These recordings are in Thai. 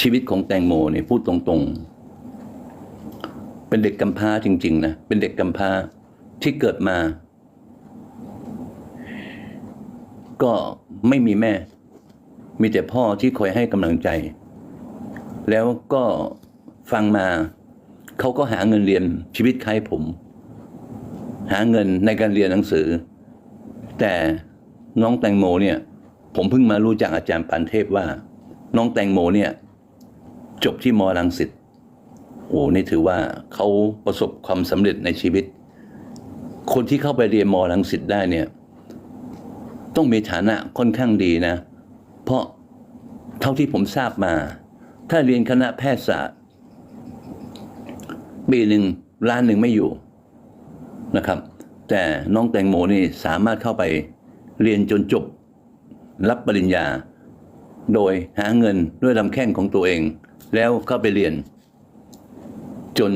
ชีวิตของแตงโมเนี่ยพูดตรงๆ เป็นเด็กกำพร้าจริง ๆ นะ เป็นเด็กกำพร้าที่เกิดมา ก็ไม่มีแม่ มีแต่พ่อที่คอยให้กำลังใจ แล้วก็ฟังมา เขาก็หาเงินเรียนชีวิตคล้ายผม หาเงินในการเรียนหนังสือ แต่น้องแตงโมเนี่ย ผมเพิ่งมารู้จากอาจารย์ปานเทพว่า น้องแตงโมเนี่ย จบที่มรังสิตโอ้นี่ถือว่าเขาประสบความสำเร็จในชีวิต คนที่เข้าไปเรียนมรังสิตได้เนี่ยต้องมีฐานะค่อนข้างดีนะ เพราะเท่าที่ผมทราบมา ถ้าเรียนคณะแพทยศาสตร์ปีหนึ่งล้านหนึ่งไม่อยู่นะครับ แต่น้องแตงโมนี่สามารถเข้าไปเรียนจนจบ รับปริญญา โดยหาเงินด้วยลำแข้งของตัวเอง แล้วเข้าไปเรียน จน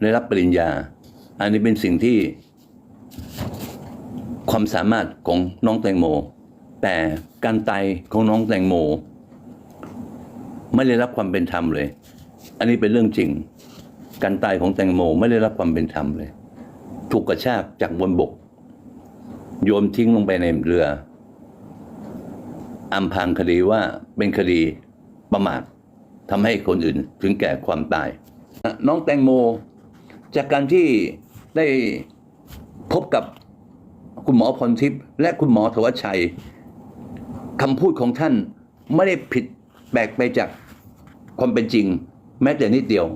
ได้รับปริญญา อันนี้เป็นสิ่งที่ ความสามารถของน้องแตงโม แต่การตายของน้องแตงโม ไม่ได้รับความเป็นธรรมเลย อันนี้เป็นเรื่องจริง การตายของแตงโมไม่ได้รับความเป็นธรรมเลย ถูกกระชากจากบนบก โยนทิ้งลงไปในเรืออำพางคดีว่าเป็นคดีประมาท ทำให้คนอื่นถึงแก่ความตาย น้องแตงโม จากการที่ได้พบกับคุณหมอพรทิพย์และคุณหมอธวัชชัยคำพูดของท่านไม่ได้ผิดแปลกไปจากความเป็นจริง แม้แต่นิดเดียว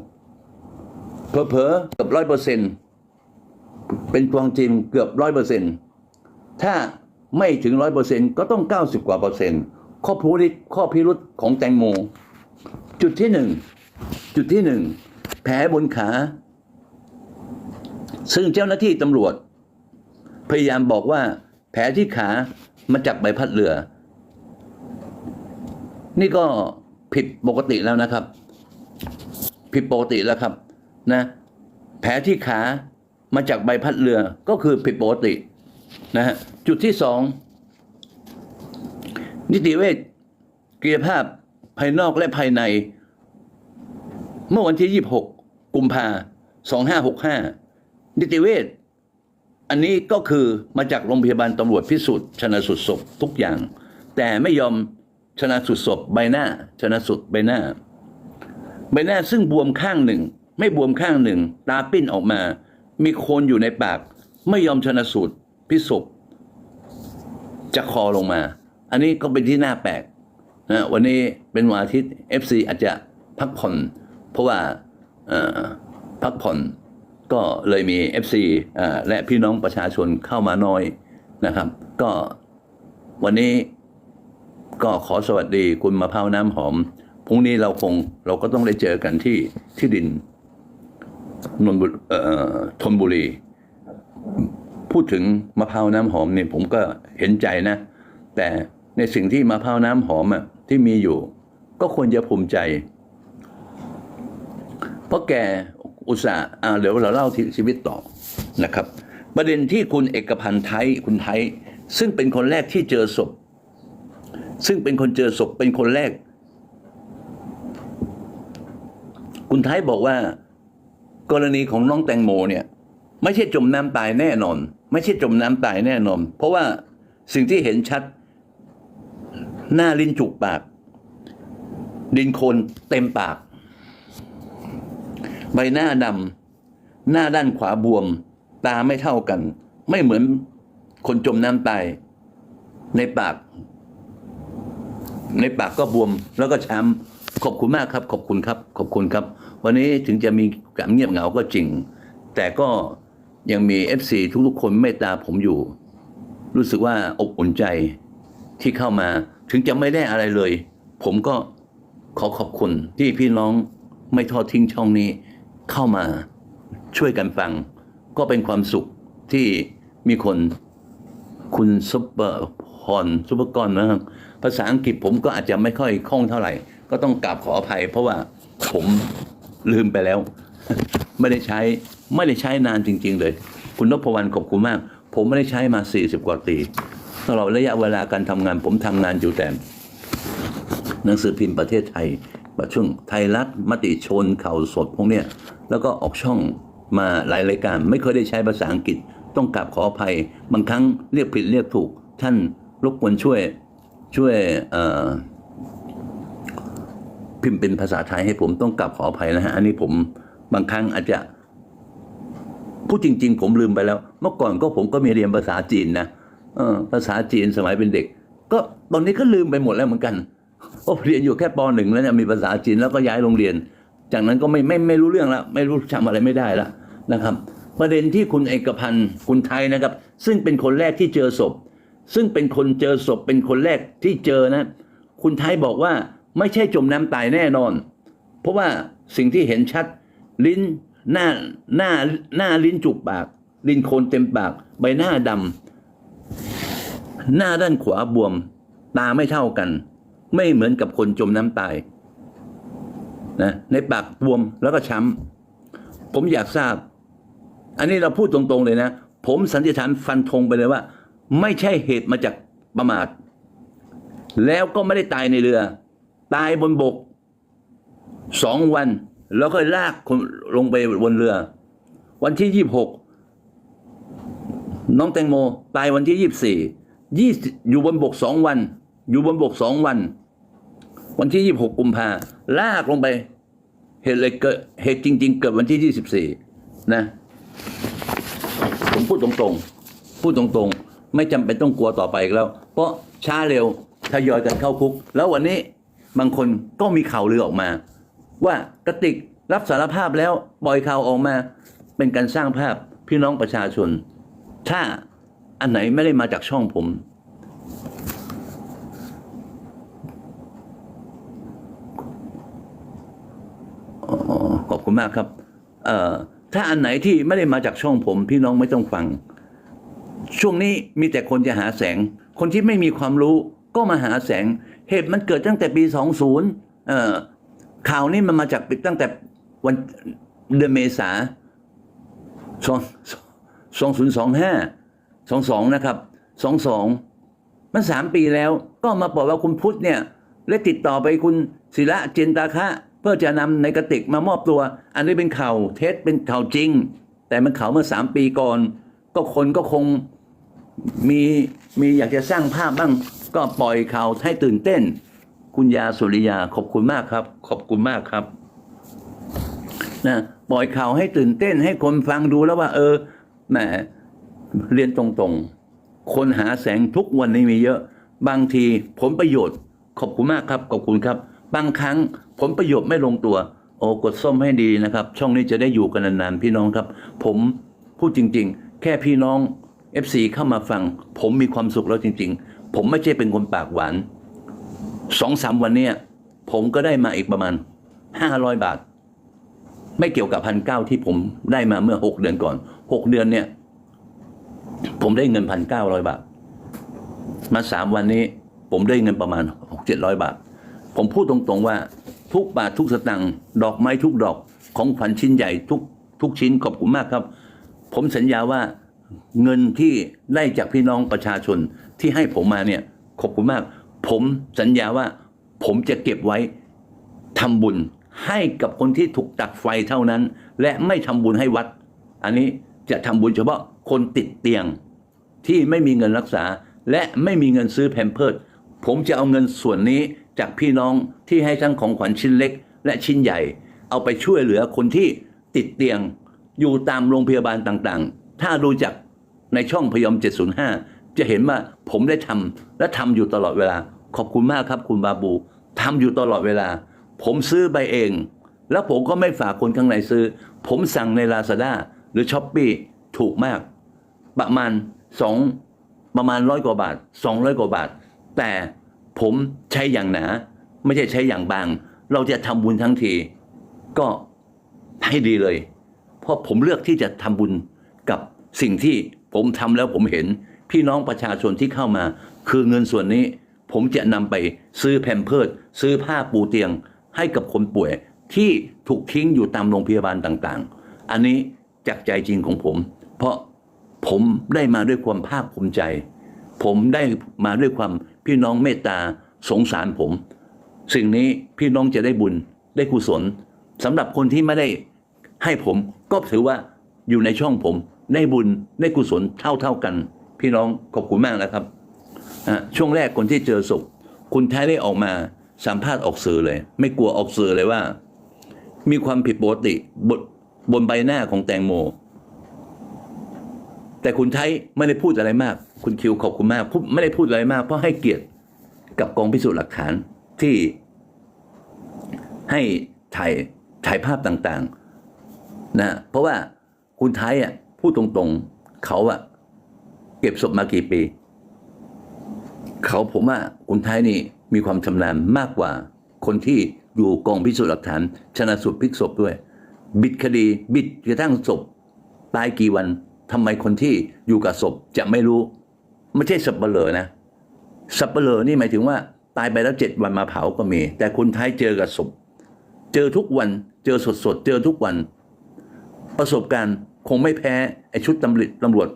เพอเพอเกือบร้อยเปอร์เซ็นเป็นความจริงเกือบร้อยเปอร์เซ็นถ้าไม่ถึงร้อยเปอร์เซ็นก็ต้องเก้าสิบกว่าเปอร์เซ็นต์ข้อพิรุธข้อพิรุธของแตงโม จุดที่หนึ่งจุดที่หนึ่งแผลบนขา ซึ่งเจ้าหน้าที่ตำรวจ พยายามบอกว่า แผลที่ขามาจากใบพัดเรือ นี่ก็ผิดปกติแล้วนะครับ ผิดปกติแล้วครับนะแผลที่ขามาจากใบพัดเรือก็คือผิดปกตินะฮะจุดที่สองนิติเวชกายภาพ ภายนอกและภายใน เมื่อวันที่ 26 กุมภา2565 นิติเวชอันนี้ก็คือมาจากโรงพยาบาลตำรวจพิสูจน์ชนะสุดศพทุกอย่าง แต่ไม่ยอมชนะสุดศพใบหน้า ชนะสุดใบหน้า ใบหน้าซึ่งบวมข้างหนึ่ง ไม่บวมข้างหนึ่ง ตาปิ้นออกมา มีโคนอยู่ในปาก ไม่ยอมชนะสูตรพิศพจะคอลงมา อันนี้ก็เป็นที่น่าแปลก นะวันนี้เป็นวันอาทิตย์ FC อาจจะพักผ่อน เพราะว่าพักผ่อนก็เลยมี FC อและพี่น้องประชาชนเข้ามาน้อยนะครับ ก็วันนี้ก็ขอสวัสดีคุณมะพร้าวน้ำหอม พรุ่งนี้เราคงเราก็ต้องได้เจอกันที่ที่ดินนนบุเอ่อธนบุรี พูดถึงมะพร้าวน้ำหอมเนี่ยผมก็เห็นใจนะ แต่ในสิ่งที่มะพร้าวน้ำหอมอะ ที่มีอยู่ ก็ควรจะภูมิใจ เพราะแกอุตส่าห์อ่าเดี๋ยวเราเล่าชีวิตต่อนะครับ ประเด็นที่คุณเอกพันธ์ไทยคุณไทย ซึ่งเป็นคนแรกที่เจอศพ ซึ่งเป็นคนเจอศพเป็นคนแรก คุณไทยบอกว่า กรณีของน้องแตงโมเนี่ย ไม่ใช่จมน้ำตายแน่นอน ไม่ใช่จมน้ำตายแน่นอน เพราะว่าสิ่งที่เห็นชัด หน้าลิ้นจุกปาก ดินโคลนเต็มปาก ใบหน้าดำหน้าด้านขวาบวม ตาไม่เท่ากัน ไม่เหมือนคนจมน้ำตาย ในปาก ในปากก็บวมแล้วก็ช้ำขอบคุณมากครับ ขอบคุณครับ ขอบคุณครับ วันนี้ถึงจะมีการเงียบเหงาก็จริง แต่ก็ยังมีเอฟซีทุกๆคนเมตตาผมอยู่ รู้สึกว่าอบอุ่นใจ ที่เข้ามา ถึงจะไม่ได้อะไรเลย ผมก็ขอขอบคุณที่พี่น้องไม่ทอดทิ้งช่องนี้ เข้ามาช่วยกันฟัง ก็เป็นความสุขที่มีคนคุณซุปเปอร์พรซุปเปอร์กอนนะครับภาษาอังกฤษผมก็อาจจะไม่ค่อยคล่องเท่าไหร่ ก็ต้องกราบขออภัย เพราะว่าผมลืมไปแล้ว ไม่ได้ใช้ไม่ได้ใช้นานจริง ๆ เลย คุณนพวรรณขอบคุณมาก ผมไม่ได้ใช้มา 40 กว่าปี ตลอดระยะเวลาการทำงาน ผมทำงานอยู่แต่ หนังสือพิมพ์ประเทศไทยประช่วงไทยรัฐมติชนข่าวสดพวกเนี้ยแล้วก็ออกช่องมาหลายรายการ ไม่เคยได้ใช้ภาษาอังกฤษ ต้องกราบขออภัย บางครั้งเรียกผิดเรียกถูก ท่านรบกวนช่วยช่วยพิมพ์เป็นภาษาไทยให้ผมต้องกลับขออภัยนะฮะ อันนี้ผมบางครั้งอาจจะพูดจริง ๆ ผมลืมไปแล้ว เมื่อก่อนก็ผมก็มีเรียนภาษาจีนนะ เออภาษาจีนสมัยเป็นเด็ก ก็ตอนนี้ก็ลืมไปหมดแล้วเหมือนกันโอ้เรียนอยู่แค่ปหนึ่งแล้วเนี่ยมีภาษาจีนแล้วก็ย้ายโรงเรียน จากนั้นก็ไม่ไม่ไม่รู้เรื่องแล้วไม่รู้จำอะไรไม่ได้แล้วนะครับ ประเด็นที่คุณเอกพันธ์คุณไทยนะครับ ซึ่งเป็นคนแรกที่เจอศพ ซึ่งเป็นคนเจอศพเป็นคนแรกที่เจอนะ คุณไทยบอกว่าไม่ใช่จมน้ำตายแน่นอน เพราะว่าสิ่งที่เห็นชัดลิ้นหน้าหน้าหน้าลิ้นจุกปาก ลิ้นโคนเต็มปาก ใบหน้าดำ หน้าด้านขวาบวม ตาไม่เท่ากัน ไม่เหมือนกับคนจมน้ำตายนะในปากบวมแล้วก็ช้ำผมอยากทราบ อันนี้เราพูดตรงๆเลยนะ ผมสันนิษฐานฟันธงไปเลยว่า ไม่ใช่เหตุมาจากประมาท แล้วก็ไม่ได้ตายในเรือ ตายบนบกสองวัน แล้วก็ลากคนลงไปบนเรือ วันที่ยี่บหกน้องแตงโม ตายวันที่ยี่บสี่ ยี่อยู่บนบกสองวัน อยู่บนบกสองวัน วันที่ยี่หกกุมภาลากลงไปเหตุเลยเกิดเหตุจริง ๆ เกิดวันที่ยี่สิบสี่นะผมพูดตรงๆ พูดตรงๆ ไม่จำเป็นต้องกลัวต่อไปอีกแล้ว เพราะช้าเร็วทยอยกันเข้าคุก แล้ววันนี้บางคนก็มีข่าวลือออกมา ว่ากระติกรับสารภาพแล้วปล่อยข่าวออกมา เป็นการสร้างภาพพี่น้องประชาชน ถ้า อันไหนไม่ได้มาจากช่องผมอขอบคุณมากครับ เอ่อ ถ้าอันไหนที่ไม่ได้มาจากช่องผม พี่น้องไม่ต้องฟัง ช่วงนี้มีแต่คนจะหาแสง คนที่ไม่มีความรู้ก็มาหาแสง เหตุมันเกิดตั้งแต่ปี 20 เอ่อ ข่าวนี้มันมาจากตั้งแต่วันเดือนเมษาสองสองศูนย์สองห้า สองสองนะครับสองสองมันสามปีแล้วก็มาบอกว่าคุณพุทธเนี่ยได้ติดต่อไปคุณศิระเจนตาคะเพื่อจะนำในกระติกมามอบตัว อันนี้เป็นข่าวเท็จเป็นข่าวจริง แต่มันข่าวเมื่อสามปีก่อน ก็คนก็คงมีมีอยากจะสร้างภาพบ้าง ก็ปล่อยข่าวให้ตื่นเต้น คุณยาสุริยาขอบคุณมากครับ ขอบคุณมากครับนะปล่อยข่าวให้ตื่นเต้นให้คนฟังดูแล้วว่า เออแหม เรียนตรงๆ คนหาแสงทุกวันนี้มีเยอะ บางทีผลประโยชน์ ขอบคุณมากครับ ขอบคุณครับ บางครั้งผลประโยชน์ไม่ลงตัว โอ้กดส้มให้ดีนะครับ ช่องนี้จะได้อยู่กันนานๆ พี่น้องครับ ผมพูดจริง ๆ แค่พี่น้อง FC เข้ามาฟัง ผมมีความสุขแล้วจริง ๆ ผมไม่ใช่เป็นคนปากหวานสองสามวันเนี้ยผมก็ได้มาอีกประมาณห้าร้อยบาท ไม่เกี่ยวกับพันเก้าที่ผมได้มาเมื่อหกเดือนก่อนหกเดือนเนี่ย ผมได้เงินพันเก้าร้อยบาท มาสามวันนี้ ผมได้เงินประมาณหกเจ็ดร้อยบาท ผมพูดตรงๆว่า ทุกบาททุกสตังค์ดอกไม้ทุกดอกของขวัญชิ้นใหญ่ทุกทุกชิ้นขอบคุณมากครับ ผมสัญญาว่าเงินที่ได้จากพี่น้องประชาชนที่ให้ผมมาเนี่ยขอบคุณมาก ผมสัญญาว่า ผมจะเก็บไว้ทำบุญให้กับคนที่ถูกตัดไฟเท่านั้น และไม่ทำบุญให้วัด อันนี้จะทำบุญเฉพาะ คนติดเตียงที่ไม่มีเงินรักษา และไม่มีเงินซื้อแพมเพิร์ดผมจะเอาเงินส่วนนี้จากพี่น้องที่ให้ทั้งของขวัญชิ้นเล็ก และชิ้นใหญ่ เอาไปช่วยเหลือคนที่ติดเตียงอยู่ตามโรงพยาบาลต่างๆ ถ้าดูจากในช่องพยอม 705 จะเห็นว่าผมได้ทำและทำอยู่ตลอดเวลา ขอบคุณมากครับคุณบาบูทำอยู่ตลอดเวลา ผมซื้อไปเอง แล้วผมก็ไม่ฝากคนข้างในซื้อ ผมสั่งใน Lazada หรือ s h อ p e e ถูกมาก ประมาณสองประมาณร้อยกว่าบาทสองร้อยกว่าบาท แต่ผมใช้อย่างหนา ไม่ใช่ใช้อย่างบาง เราจะทำบุญทั้งที ก็ให้ดีเลย เพราะผมเลือกที่จะทำบุญกับสิ่งที่ผมทำแล้วผมเห็น พี่น้องประชาชนที่เข้ามา คือเงินส่วนนี้ ผมจะนำไปซื้อแพมเพิดซื้อผ้าปูเตียงให้กับคนป่วยที่ถูกทิ้งอยู่ตามโรงพยาบาลต่างๆ อันนี้จากใจจริงของผม เพราะ ผมได้มาด้วยความภาคภูมิใจ ผมได้มาด้วยความพี่น้องเมตตาสงสารผม สิ่งนี้พี่น้องจะได้บุญได้กุศลสำหรับคนที่ไม่ได้ให้ผมก็ถือว่าอยู่ในช่องผม ได้บุญได้กุศลเท่าเท่ากัน พี่น้องขอบคุณมากนะครับช่วงแรกคนที่เจอศพคุณไทยได้ออกมาสัมภาษณ์ออกสื่อเลย ไม่กลัวออกสื่อเลยว่า มีความผิดปกติบบนใบหน้าของแตงโม แต่คุณไทยไม่ได้พูดอะไรมาก คุณคิวขอบคุณมากไม่ได้พูดอะไรมาก เพราะให้เกียรติกับกองพิสูจน์หลักฐานที่ให้ถ่ายถ่ายภาพต่างๆนะเพราะว่าคุณไทยอะพูดตรงๆเขาอะเก็บศพมากี่ปี เขาผมว่าคุณไทยนี่มีความชำนาญมากกว่า คนที่อยู่กองพิสูจน์หลักฐานชนะสูตรพลิกศพด้วย บิดคดี บิดกระทั่งศพตายกี่วัน ทำไมคนที่อยู่กับศพจะไม่รู้ ไม่ใช่สับเปลอนะสับเปลอนี่หมายถึงว่าตายไปแล้วเจ็ดวันมาเผาก็มี แต่คุณไทยเจอกับศพ เจอทุกวันเจอสดสดๆเจอทุกวัน ประสบการณ์คงไม่แพ้ไอ้ชุดตำรวจตำรวจ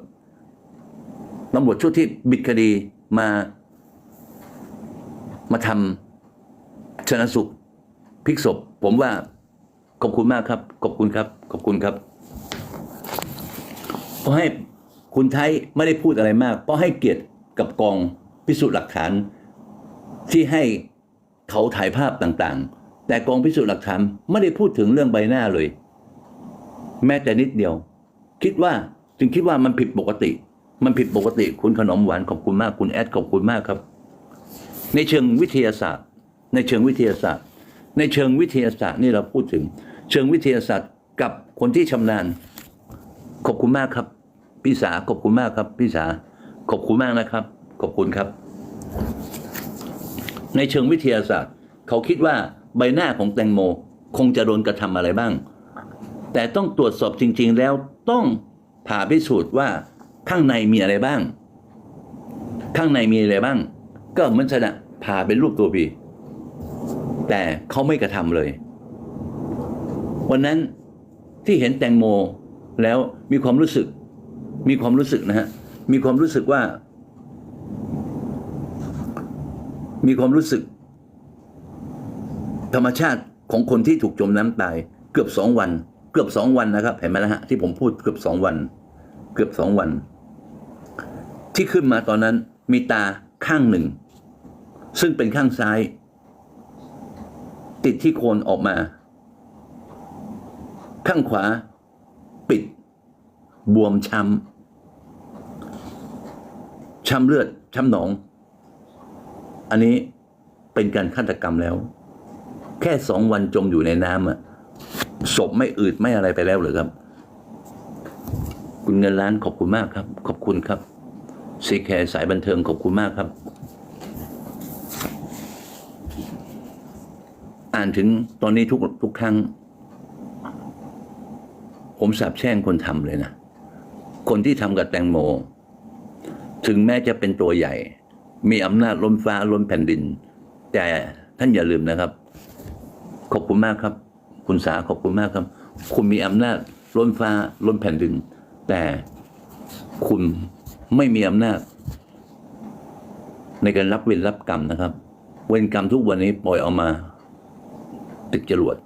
ตำรวจชุดที่บิดคดีมา มาทำชนะสุขพิกศพ ผมว่าขอบคุณมากครับ ขอบคุณครับ ขอบคุณครับ เพราะให้คุณไทยไม่ได้พูดอะไรมาก เพราะให้เกียรติกับกองพิสูจน์หลักฐาน ที่ให้เขาถ่ายภาพต่างๆ แต่กองพิสูจน์หลักฐานไม่ได้พูดถึงเรื่องใบหน้าเลย แม้แต่นิดเดียว คิดว่าจึงคิดว่ามันผิดปกติ มันผิดปกติคุณขนมหวานขอบคุณมากคุณแอดขอบคุณมากครับ ในเชิงวิทยาศาสตร์ ในเชิงวิทยาศาสตร์ ในเชิงวิทยาศาสตร์นี่เราพูดถึง เชิงวิทยาศาสตร์กับคนที่ชำนาญ ขอบคุณมากครับ พี่สาขอบคุณมากครับ พี่สาขอบคุณมากนะครับ ขอบคุณครับ ในเชิงวิทยาศาสตร์ เขาคิดว่าใบหน้าของแตงโม คงจะโดนกระทำอะไรบ้าง แต่ต้องตรวจสอบจริง ๆ แล้วต้องผ่าพิสูจน์ว่าข้างในมีอะไรบ้าง ข้างในมีอะไรบ้าง ก็เหมือนชนะผ่าเป็นรูปตัวพีแต่เขาไม่กระทำเลย วันนั้นที่เห็นแตงโม แล้วมีความรู้สึก มีความรู้สึกนะฮะมีความรู้สึกว่า มีความรู้สึก ธรรมชาติของคนที่ถูกจมน้ำตาย เกือบสองวัน เกือบสองวันนะครับเห็นไหมนะฮะที่ผมพูดเกือบสองวัน เกือบสองวัน ที่ขึ้นมาตอนนั้นมีตาข้างหนึ่ง ซึ่งเป็นข้างซ้าย ติดที่โคนออกมา ข้างขวา ปิด บวมช้ำช้ำเลือดช้ำหนอง อันนี้เป็นการฆาตกรรมแล้ว แค่สองวันจมอยู่ในน้ำอะศพไม่อืดไม่อะไรไปแล้วหรือครับ คุณเงินล้านขอบคุณมากครับ ขอบคุณครับซีแคร์สายบันเทิงขอบคุณมากครับ อ่านถึงตอนนี้ทุกทุกครั้ง ผมสาบแช่งคนทำเลยนะ คนที่ทำกับแตงโม ถึงแม้จะเป็นตัวใหญ่ มีอำนาจล้นฟ้าล้นแผ่นดิน แต่ท่านอย่าลืมนะครับ ขอบคุณมากครับ คุณสาขอบคุณมากครับ คุณมีอำนาจล้นฟ้าล้นแผ่นดิน แต่คุณไม่มีอำนาจ ในการรับเวรรับกรรมนะครับ เวรกรรมทุกวันนี้ปล่อยออกมาตึกจรวด